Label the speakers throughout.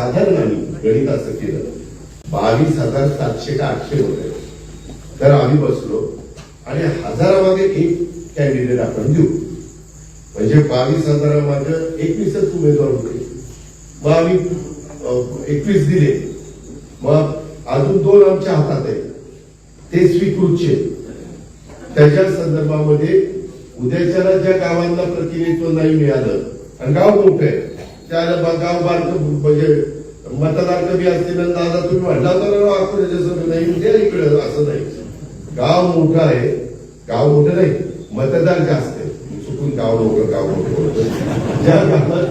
Speaker 1: साधारण नाही गणित असं केलं बावीस हजार सातशे का आठशे होते. तर आम्ही बसलो आणि हजारामध्ये एक कॅन्डिडेट आपण देऊ म्हणजे बावीस हजारामध्ये एकवीसच उमेदवार होते. मग आम्ही एकवीस दिले. मग अजून दोन आमच्या हातात आहे ते स्वीकृतचे. त्याच्या संदर्भामध्ये उद्याच्याला ज्या गावांना प्रतिनिधित्व नाही मिळालं आणि गाव मोठं आहे. त्याला बा- गाव बारक म्हणजे मतदार कमी असतील दादा तुम्ही म्हटला तर अकोल्याच्या सभेत नाही म्हणजे इकडे असं नाही. गाव मोठं आहे. गाव मोठं नाही मतदार जास्त आहे. चुकून गाव लोक गाव मोठं ज्या गावात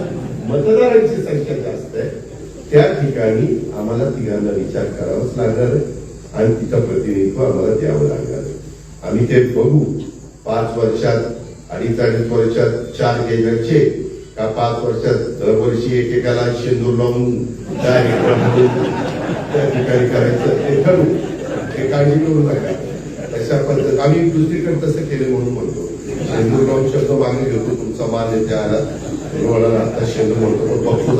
Speaker 1: मतदारांची संख्या जास्त आहे त्या ठिकाणी आम्हाला तिघांना विचार करावाच लागणार आहे. आणि तिचं प्रतिनिधित्व आम्हाला द्यावं लागणार आहे. आम्ही ते बघू. पाच वर्षात अडीच अडीच वर्षात चार केल्याचे का पाच वर्षात दरवर्षी एकेकाला शेंदूर लावून त्या ठिकाणी करायचं ते ठरू ते काळजी करू नका. तशा पद्धत आम्ही दुसरीकडे तसं केलं म्हणून म्हणतो. शेंदूर लावून शब्द मागे घेतो तुमचा मान येते आला. मला आता शेंदूर म्हणतो पण बघतो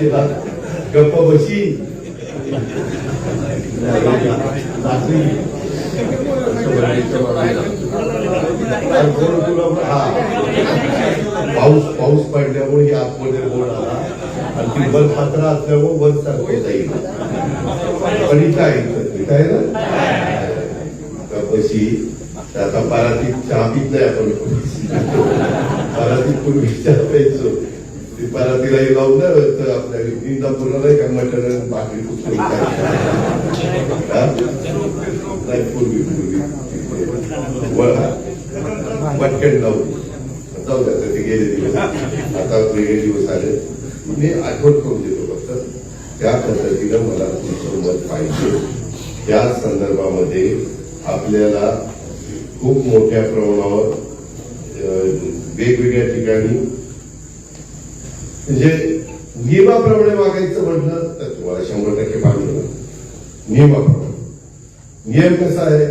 Speaker 1: तिला गप्प हा. पाऊस पाऊस पडल्यामुळे ही आतमध्ये बोर्ड आला. आणि ती वर पात्र असल्यामुळे वर सारखं जाईल. पण इथं आहे इथं. आहे ना? कशी आता पारातीत चहा पित नाही आपण. पारातीत पूर्वी चहा प्यायचो? ती पारातीला लावून ना तर आपल्या पूर्ण नाही का मटर आणि भाकरी कुठली नाही पूर्वी पूर्वी. पटकन जाऊ द्या आता ते गेले दिवस आता वेगळे दिवस आले. मी आठवण करून देतो फक्त. त्या पद्धतीनं मला तुमचं मत पाहिजे. त्या संदर्भामध्ये आपल्याला खूप मोठ्या प्रमाणावर अं, वेगवेगळ्या ठिकाणी म्हणजे नियमाप्रमाणे वागायचं म्हटलं तर तुम्हाला शंभर टक्के पाहिजे. नियमाप्रमाणे. नियम कसा आहे?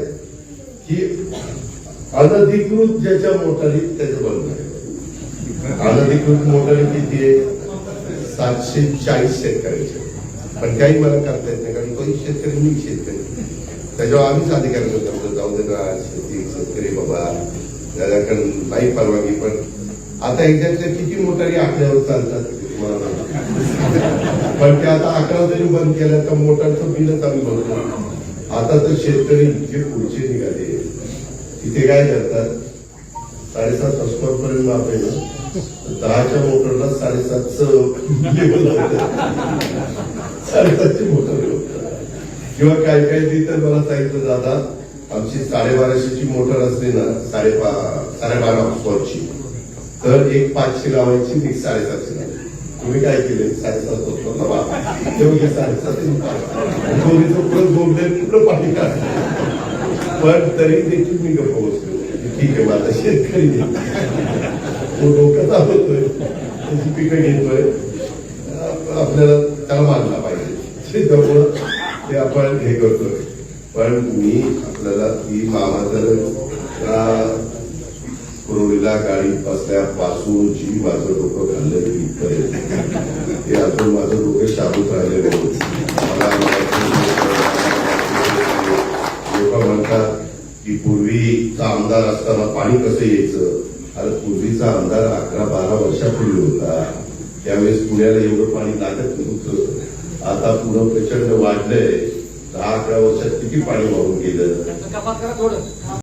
Speaker 1: अनधिकृत ज्याच्या मोटारीत त्याचं बंद आहे. अनधिकृत मोटारी किती आहे? सातशे चाळीस शेतकऱ्याचे. पण काही मला करता येत नाही कारण तोही शेतकरी मी शेतकरी. त्याच्यावर आम्हीच अधिकार करतो जाऊ दे ना शेती शेतकरी बाबा. त्याच्याकडून नाही परवानगी पण आता एकदा किती मोटारी आकड्यावर चालतात पण ते आता अकरा जरी बंद केलं तर मोटारचं बिलच आम्ही भरतो. आता तर शेतकरी जे पुढचे निघाले. तिथे काय करतात? साडेसात हॉस्पॉट पर्यंत माप आहे ना? दहाच्या मोटरला साडेसात लेवल साडेसातची मोटर किंवा काही काही तर मला सांगितलं दादा आमची साडेबाराशेची मोटर असते ना साडेपा साडेबारा हॉस्पॉटची तर एक पाचशे लावायची एक साडेसातशे लावायची. तुम्ही काय केले साडेसात हॉस्पॉट लावा तेव्हा साडेसातशे दोन्हीचं पुढं पाणी काढ. पण तरी देखील मी गप्प बसलो ठीक आहे माझा शेतकरी तो डोकं चालवतोय त्याची पिकं घेतोय. आपल्याला त्याला मानला पाहिजे. त्यामुळं ते आपण हे करतोय. पण मी आपल्याला ती मामा तर कुरवडीला गाडी असल्यापासून जी माझं डोकं खाल्लं इथपर्यंत ते अजून माझं पूर्वीचा आमदार असताना पाणी कसं यायचं? अरे पूर्वीचा आमदार अकरा बारा वर्षापूर्वी होता. त्यावेळेस पुण्याला एवढं पाणी लागत नव्हतं. आता पुढं प्रचंड वाढलंय. दहा अकरा वर्षात किती पाणी वाहून गेलं?